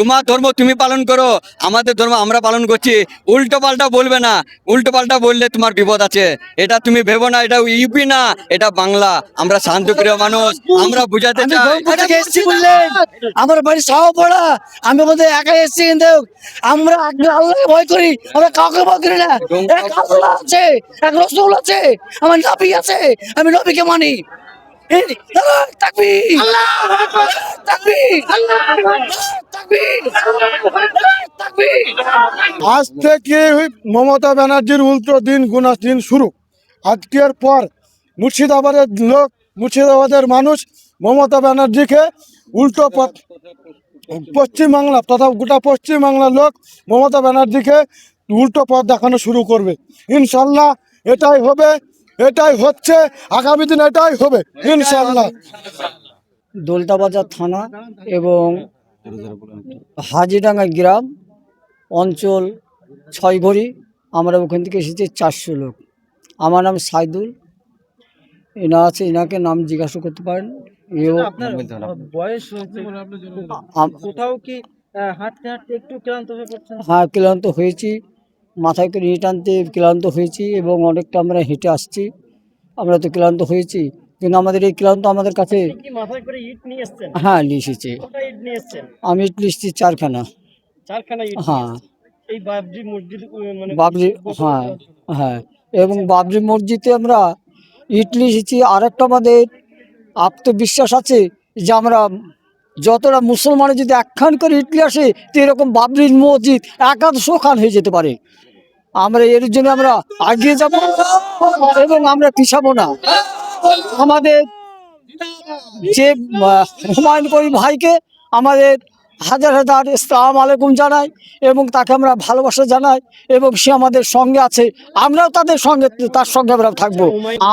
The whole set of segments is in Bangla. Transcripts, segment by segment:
তোমার ধর্ম তুমি পালন করো আমাদের ধর্ম আমরা পালন করছি। উল্টো পাল্টা বলবে না উল্টো পাল্টা বললে তোমার বিপদ আছে। এটা তুমি ভেবো না এটা ইউপি না এটা বাংলা। আমরা শান্তপ্রিয় মানুষ আমরা বুঝাতে চাই। এসেছি বললেন। আমার বাড়ি সহ পড়া আমি বলতে একাই এসেছি কিন্তু আমরা আগে আল্লাহকে ভয় করি আমরা কাউকে ভয় করি না। এক আল্লাহ আছে এক রসুল আছে আমার নবী আছে আমি নবীকে মানি। আজ থেকে মমতা ব্যানার্জির উল্টো দিন গুনা দিন শুরু। আজকের পর মুর্শিদাবাদের লোক মুর্শিদাবাদের মানুষ মমতা ব্যানার্জিকে উল্টো পথ পশ্চিমবাংলা তথা গোটা পশ্চিমবাংলার লোক মমতা ব্যানার্জিকে উল্টো পথ দেখানো শুরু করবে। ইনশাল্লাহ এটাই হবে এটাই হচ্ছে আগামী দিন এটাই হবে ইনশাল্লাহ দোলতাবাজার থানা এবং হাজিডাঙ্গা গ্রাম অঞ্চল ছয়ঘড়ি আমরা ওখান থেকে এসেছি চারশো লোক। আমার নাম সাইদুল এনা আছে এনাকে নাম জিজ্ঞাসা করতে পারেন। এও আপনার বয়স হয়েছে আম- কোথাও কি হাঁটতে হাঁটতে একটু ক্লান্ত হয়ে পড়ছেন? হ্যাঁ ক্লান্ত হয়েছি। মাথায় করে ইট আনতে ক্লান্ত হয়েছি এবং অনেকটা আমরা হেঁটে আসছি। আমরা তো ক্লান্ত হয়েছি। কিন্তু আমাদের এই ক্লান্ত আমাদের কাছে ইট হ্যাঁ এসেছি। নিয়ে আমি ইট লিখছি চারখানা। হ্যাঁ। বাবরি মানে হ্যাঁ হ্যাঁ এবং বাবরি মসজিদে আমরা ইট এসেছি। আর একটা আমাদের আত্মবিশ্বাস আছে যে আমরা যতটা মুসলমানের যদি একখান করে আসে, তো এরকম বাবরির মসজিদ একাদশো খান হয়ে যেতে পারে। আমরা এর জন্য আমরা এগিয়ে যাব এবং আমরা পিছাবো না। আমাদের যে হুমায়ুন করিম ভাইকে আমাদের হাজার হাজার ইসলাম আলাইকুম জানাই এবং তাকে আমরা ভালোবাসা জানাই এবং সে আমাদের সঙ্গে আছে। আমরাও তাদের সঙ্গে, তার সঙ্গে আমরা থাকব।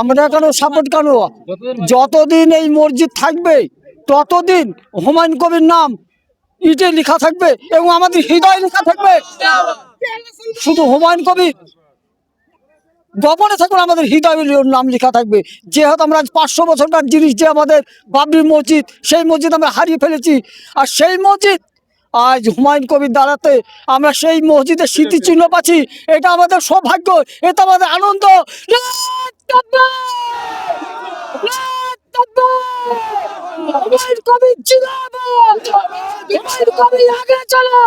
আমরা কেন সাপোর্ট কেন? যতদিন এই মসজিদ থাকবে ততদিন হুমায়ুন কবির নাম ইটে লেখা থাকবে এবং আমাদের হৃদয় লেখা থাকবে। শুধু হুমায়ুন কবির গোপনে থাকবে আমাদের হৃদয়ের নাম লেখা থাকবে। যেহেতু আমরা আজ পাঁচশো বছরকার জিনিস যে আমাদের বাবরি মসজিদ, সেই মসজিদ আমরা হারিয়ে ফেলেছি। আর সেই মসজিদ আজ হুমায়ুন কবির দ্বারাতে আমরা সেই মসজিদের স্মৃতিচিহ্ন পাচ্ছি। এটা আমাদের সৌভাগ্য, এটা আমাদের আনন্দ। হুমায়ুন কবির জিন্দাবাদ! হুমায়ুন কবির আগে চলো।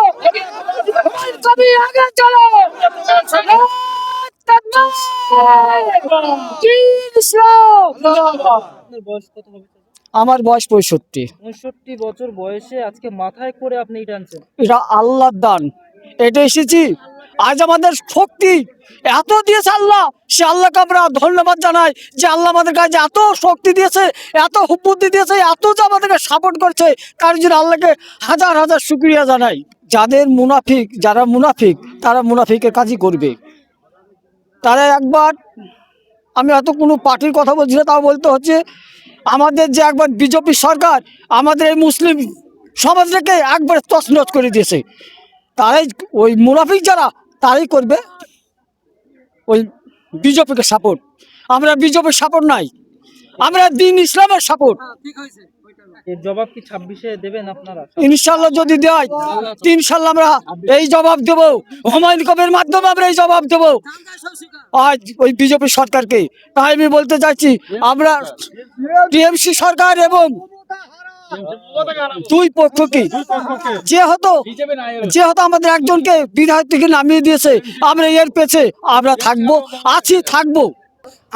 হুমায়ুন কবির আগে চলো। আমার বয়স পঁয়ষট্টি। পঁয়ষট্টি বছর বয়সে আজকে মাথায় করে আপনি ইট আনছেন। এটা আল্লাহর দান। এটা এসেছি আজ আমাদের শক্তি এত দিয়েছে আল্লাহ, সে আল্লাহকে আমরা ধন্যবাদ জানাই যে আল্লাহ আমাদের কাছে এত শক্তি দিয়েছে, এত বুদ্ধি দিয়েছে, এত যে আমাদেরকে সাপোর্ট করছে, তার জন্য আল্লাহকে হাজার হাজার শুক্রিয়া জানাই। যাদের মুনাফিক, যারা মুনাফিক, তারা মুনাফিকের কাজই করবে। তারা একবার, আমি এত কোনো পার্টির কথা বলছি না, তাও বলতে হচ্ছে, আমাদের যে একবার বিজেপি সরকার আমাদের এই মুসলিম সমাজটাকে একবার তছনছ করে দিয়েছে। তারাই ওই মুনাফিক যারা তারাই করবে ওই বিজেপিকে সাপোর্ট আমরা বিজেপির সাপোর্ট নাই। আমরা দিন ইসলামের সাপোর্ট জবাব কি ছাব্বিশে দেবেন আপনারা? ইনশাল্লাহ যদি দেয় ইনশাল্লাহ আমরা এই জবাব দেবো। হুমায়ুন কবির মাধ্যমে আমরা এই জবাব দেবো। আজ ওই বিজেপি সরকারকে। তাই আমি বলতে চাইছি আমরা টিএমসি সরকার এবং দুই পক্ষকে। যেহেতু যেহেতু আমাদের একজনকে বিধায়ক থেকে নামিয়ে দিয়েছে। আমরা এর পেছে আমরা থাকব আছি থাকব।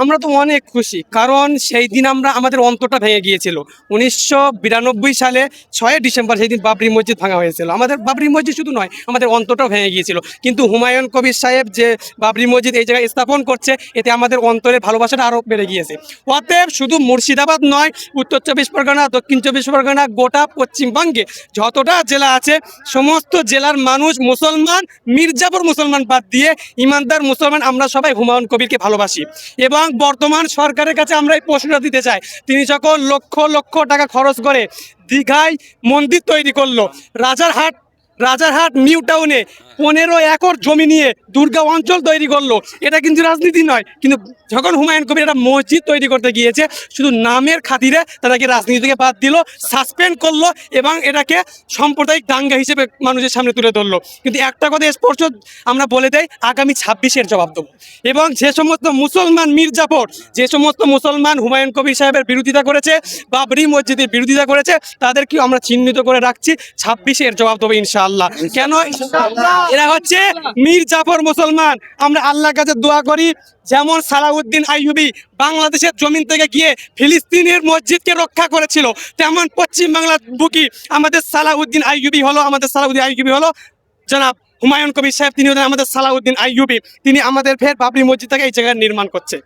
আমরা তো অনেক খুশি, কারণ সেই দিন আমরা আমাদের অন্তরটা ভেঙে গিয়েছিল। উনিশশো বিরানব্বই সালে ছয় ডিসেম্বর সেই দিন বাবরি মসজিদ ভাঙা হয়েছিল। আমাদের বাবরি মসজিদ শুধু নয়, আমাদের অন্তরটাও ভেঙে গিয়েছিল। কিন্তু হুমায়ুন কবির সাহেব যে বাবরি মসজিদ এই জায়গায় স্থাপন করছে, এতে আমাদের অন্তরের ভালোবাসাটা আরও বেড়ে গিয়েছে। অতএব শুধু মুর্শিদাবাদ নয়, উত্তর চব্বিশ পরগনা, দক্ষিণ চব্বিশ পরগনা, গোটা পশ্চিমবঙ্গে যতটা জেলা আছে, সমস্ত জেলার মানুষ মুসলমান, মির্জাপুর মুসলমান বাদ দিয়ে ইমানদার মুসলমান আমরা সবাই হুমায়ুন কবিরকে ভালোবাসি। এবং বর্তমান সরকারের কাছে আমরা এই প্রশ্নটা দিতে চাই। তিনি যখন লক্ষ লক্ষ টাকা খরচ করে দীঘায় মন্দির তৈরি করল, রাজারহাট রাজারহাট, নিউ টাউনে পনেরো একর জমি নিয়ে দুর্গা অঞ্চল তৈরি করল। এটা কিন্তু রাজনীতি নয়, কিন্তু যখন হুমায়ুন কবির একটা মসজিদ তৈরি করতে গিয়েছে, শুধু নামের খাতিরে তাদেরকে রাজনীতি থেকে বাদ দিল, সাসপেন্ড করল এবং এটাকে সাম্প্রদায়িক দাঙ্গা হিসেবে মানুষের সামনে তুলে ধরলো। কিন্তু একটা কথা স্পষ্ট আমরা বলে দেয় আগামী ছাব্বিশের জবাব দেবো। এবং যে সমস্ত মুসলমান মির্জাফর যে সমস্ত মুসলমান হুমায়ুন কবির সাহেবের বিরোধিতা করেছে বাবরি মসজিদের বিরোধিতা করেছে, তাদেরকেও আমরা চিহ্নিত করে রাখছি, ছাব্বিশের জবাব দেবো ইনশাআল্লাহ। কেন এরা হচ্ছে মীর জাফর মুসলমান। আমরা আল্লাহর কাছে দোয়া করি যেমন সালাউদ্দিন আইয়ুবি বাংলাদেশের জমিন থেকে গিয়ে ফিলিস্তিনের মসজিদকে রক্ষা করেছিল তেমন পশ্চিম বাংলার বুকি আমাদের সালাউদ্দিন আইয়ুবি হলো আমাদের সালাউদ্দিন আইয়ুবি হলো জনাব হুমায়ুন কবির সাহেব, তিনি হলেন আমাদের সালাউদ্দিন আইয়ুবি। তিনি আমাদের ফের বাবরি মসজিদটাকে এই জায়গায় নির্মাণ করছে।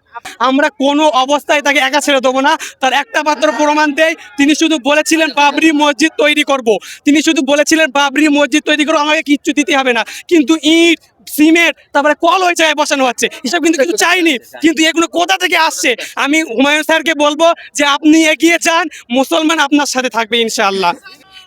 আমরা কোনো অবস্থায় তাকে একা ছেড়ে দেবো না। তার একটা মাত্র প্রমাণ দেয় তিনি শুধু বলেছিলেন, বাবরি মসজিদ তৈরি করব। তিনি শুধু বলেছিলেন, বাবরি মসজিদ তৈরি করব আমাকে কিচ্ছু দিতে হবে না। কিন্তু ইট, সিমেন্ট, তারপরে কল ওই জায়গায় বসানো হচ্ছে। এসব কিন্তু কিছু চাইনি, কিন্তু এগুলো কোথা থেকে আসছে? আমি হুমায়ুন স্যারকে বলব যে, আপনি এগিয়ে যান, মুসলমান আপনার সাথে থাকবে ইনশাআল্লাহ।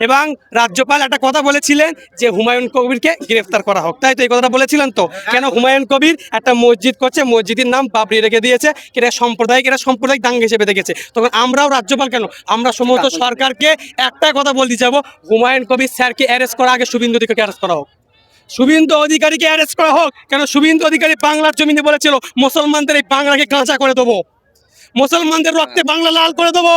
এবং রাজ্যপাল একটা কথা বলেছিলেন যে হুমায়ুন কবিরকে গ্রেফতার করা হোক। তাই তো এই কথাটা বলেছিলেন তো? কেন হুমায়ুন কবির একটা মসজিদ করছে মসজিদের নাম বাবরি রেখে দিয়েছে এটা সাম্প্রদায়িক এটা সাম্প্রদায়িক দাঙ্গা হিসেবে দেখেছে। তখন আমরাও রাজ্যপাল কেন? আমরা সমস্ত সরকারকে একটা কথা বলতে যাব হুমায়ুন কবির স্যারকে অ্যারেস্ট করা আগে শুভেন্দু দিকে অ্যারেস্ট করা হোক। শুভেন্দু অধিকারীকে অ্যারেস্ট করা হোক। কেন শুভেন্দু অধিকারী বাংলার জমিনে বলেছিল মুসলমানদের এই বাংলাকে কাঁচা করে দেবো। মুসলমানদের রক্তে বাংলা লাল করে দেবো।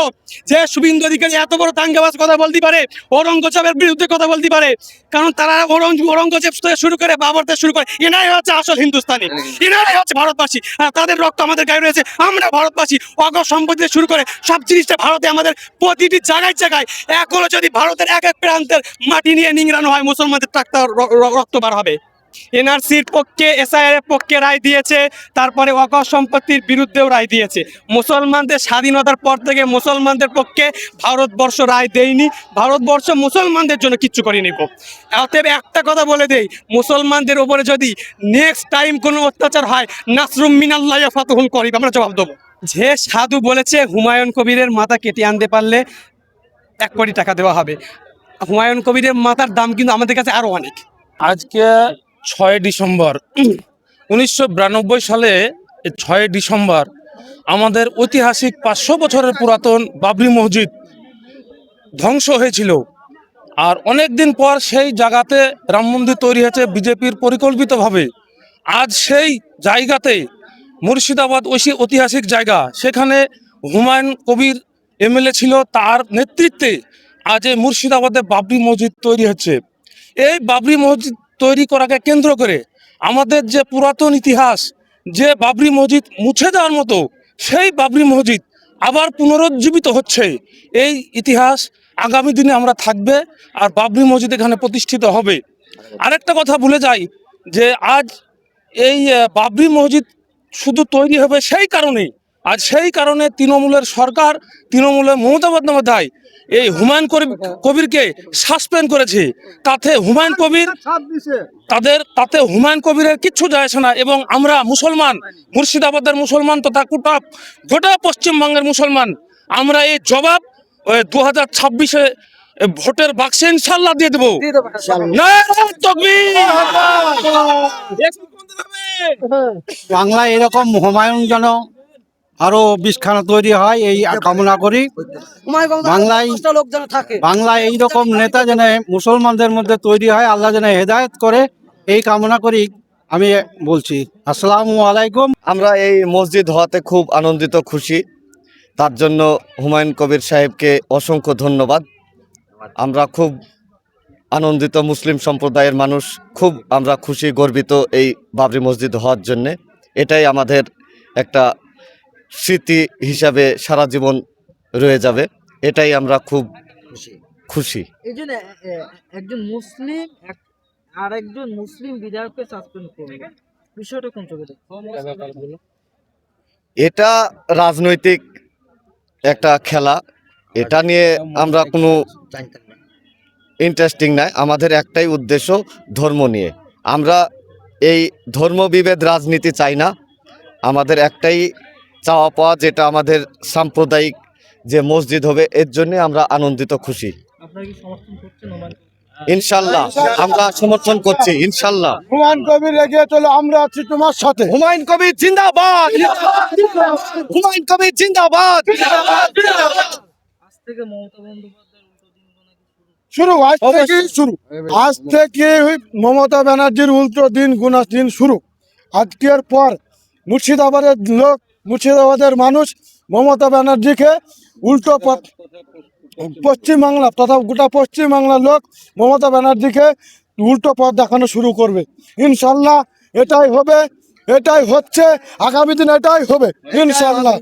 যে শুভেন্দু অধিকারী এত বড় দাঙ্গাবাজ কথা বলতে পারে, ঔরঙ্গজেবের বিরুদ্ধে কথা বলতে পারে, কারণ তারা ঔরঙ্গ, ঔরঙ্গজেব শুরু করে বাবর থেকে শুরু করে এনারাই হচ্ছে আসল হিন্দুস্তানি এনারাই হচ্ছে ভারতবাসী। আর তাদের রক্ত আমাদের গায়ে রয়েছে, আমরা ভারতবাসী অগ সম্পত্তি থেকে শুরু করে সব জিনিসটা ভারতে আমাদের প্রতিটি জায়গায় জায়গায়। এখনও যদি ভারতের এক এক প্রান্তের মাটি নিয়ে নিংড়ানো হয়, মুসলমানদের টাকটা রক্ত বার হবে। এনআরসির পক্ষে, এসআইআর এর পক্ষে রায় দিয়েছে, তারপরে অকর সম্পত্তির বিরুদ্ধেও রায় দিয়েছে। মুসলমানদের স্বাধীনতার পর থেকে মুসলমানদের পক্ষে ভারতবর্ষ রায় দেয়নি। ভারতবর্ষ মুসলমানদের জন্য কিচ্ছু করেনি গো। অতএব একটা কথা বলে দেই, মুসলমানদের ওপরে যদি নেক্সট টাইম কোনো অত্যাচার হয়, নাসরুম মিনাল্লাহ ফাতহুন করিব আমরা জবাব দেবো। যে সাধু বলেছে, হুমায়ুন কবিরের মাথা কেটে আনতে পারলে এক কোটি টাকা দেওয়া হবে। হুমায়ুন কবিরের মাথার দাম কিন্তু আমাদের কাছে আরও অনেক। আজকে ছয় ডিসেম্বর। উনিশশো বিরানব্বই সালে ছয় ডিসেম্বর আমাদের ঐতিহাসিক পাঁচশো বছরের পুরাতন বাবরি মসজিদ ধ্বংস হয়েছিল। আর অনেক দিন পর সেই জায়গাতে রাম মন্দির তৈরি হয়েছে বিজেপির পরিকল্পিতভাবে। আজ সেই জায়গাতে মুর্শিদাবাদ ঐশী ঐতিহাসিক জায়গা। সেখানে হুমায়ুন কবির এমএলএ ছিল, তার নেতৃত্বে আজ এই মুর্শিদাবাদে বাবরি মসজিদ তৈরি হচ্ছে। এই বাবরি মসজিদ তৈরি করাকে কেন্দ্র করে আমাদের যে পুরাতন ইতিহাস, যে বাবরি মসজিদ মুছে দেওয়ার মতো, সেই বাবরি মসজিদ আবার পুনরুজ্জীবিত হচ্ছে। এই ইতিহাস আগামী দিনে আমরা থাকবে আর বাবরি মসজিদ এখানে প্রতিষ্ঠিত হবে। আরেকটা কথা ভুলে যাই যে আজ এই বাবরি মসজিদ শুধু তৈরি হবে সেই কারণেই আজ সেই কারণে তৃণমূলের সরকার তৃণমূলের মমতা বন্দ্যোপাধ্যায় এই হুমায়ুন কবি- কবিরকে সাসপেন্ড করেছে। তাতে হুমায়ুন কবির তাদের তাতে হুমায়ুন কবিরের কিচ্ছু যায় আসে না এবং আমরা মুসলমান মুর্শিদাবাদের মুসলমান তথা গোটা গোটা পশ্চিমবঙ্গের মুসলমান আমরা এই জবাব দু হাজার ছাব্বিশে ভোটের বাক্সে ইনশাল্লাহ দিয়ে দেবো। বাংলা এরকম হুমায়ুন যেন আরও বিশখানা তৈরি হয় এই কামনা করি বাংলায় বাংলায় এইরকম নেতা যেন মুসলমানদের মধ্যে তৈরি হয় আল্লাহ যেন হেদায়ত করে এই কামনা করি আমি বলছি। আসসালামু আলাইকুম। আমরা এই মসজিদ হওয়াতে খুব আনন্দিত খুশি। তার জন্য হুমায়ুন কবির সাহেবকে অসংখ্য ধন্যবাদ। আমরা খুব আনন্দিত মুসলিম সম্প্রদায়ের মানুষ। খুব আমরা খুশি গর্বিত এই বাবরি মসজিদ হওয়ার জন্যে। এটাই আমাদের একটা স্মৃতি হিসাবে সারা জীবন রয়ে যাবে। এটাই আমরা খুব খুশি। এই জন্য একজন মুসলিম এক- আর একজন মুসলিম বিধায়ককে সাসপেন্ড করবে। বিষয়টা কোন চোখে এটা রাজনৈতিক একটা খেলা। এটা নিয়ে আমরা কোনো ইন্টারেস্টিং নাই। আমাদের একটাই উদ্দেশ্য ধর্ম নিয়ে। আমরা এই ধর্ম বিভেদ রাজনীতি চাই না। আমাদের একটাই চাওয়া পাওয়া যেটা আমাদের সাম্প্রদায়িক যে মসজিদ হবে এর জন্য আমরা আনন্দিত খুশি। আপনারা কি সমর্থন করছেন হুমায়ুন ইনশাল্লাহ আমরা সমর্থন করছি ইনশাল্লাহ। হুমায়ুন কবির এগিয়ে চলো আমরা আছি তোমার সাথে। হুমায়ুন কবির জিন্দাবাদ! হুমায়ুন কবির জিন্দাবাদ! আজ থেকে মমতা বন্দ্যোপাধ্যায়ের উল্টো দিন গোনা কি শুরু। শুরু আজ থেকে শুরু। আজ থেকে মমতা ব্যানার্জির উল্টো দিন গুনা দিন শুরু। আজকের পর মুর্শিদাবাদের লোক মুর্শিদাবাদের মানুষ মমতা ব্যানার্জিকে উল্টো পথ পশ্চিমবাংলা তথা গোটা পশ্চিমবাংলার লোক মমতা ব্যানার্জিকে উল্টো পথ দেখানো শুরু করবে। ইনশাল্লাহ এটাই হবে, এটাই হচ্ছে, আগামী দিন এটাই হবে, ইনশাল্লাহ।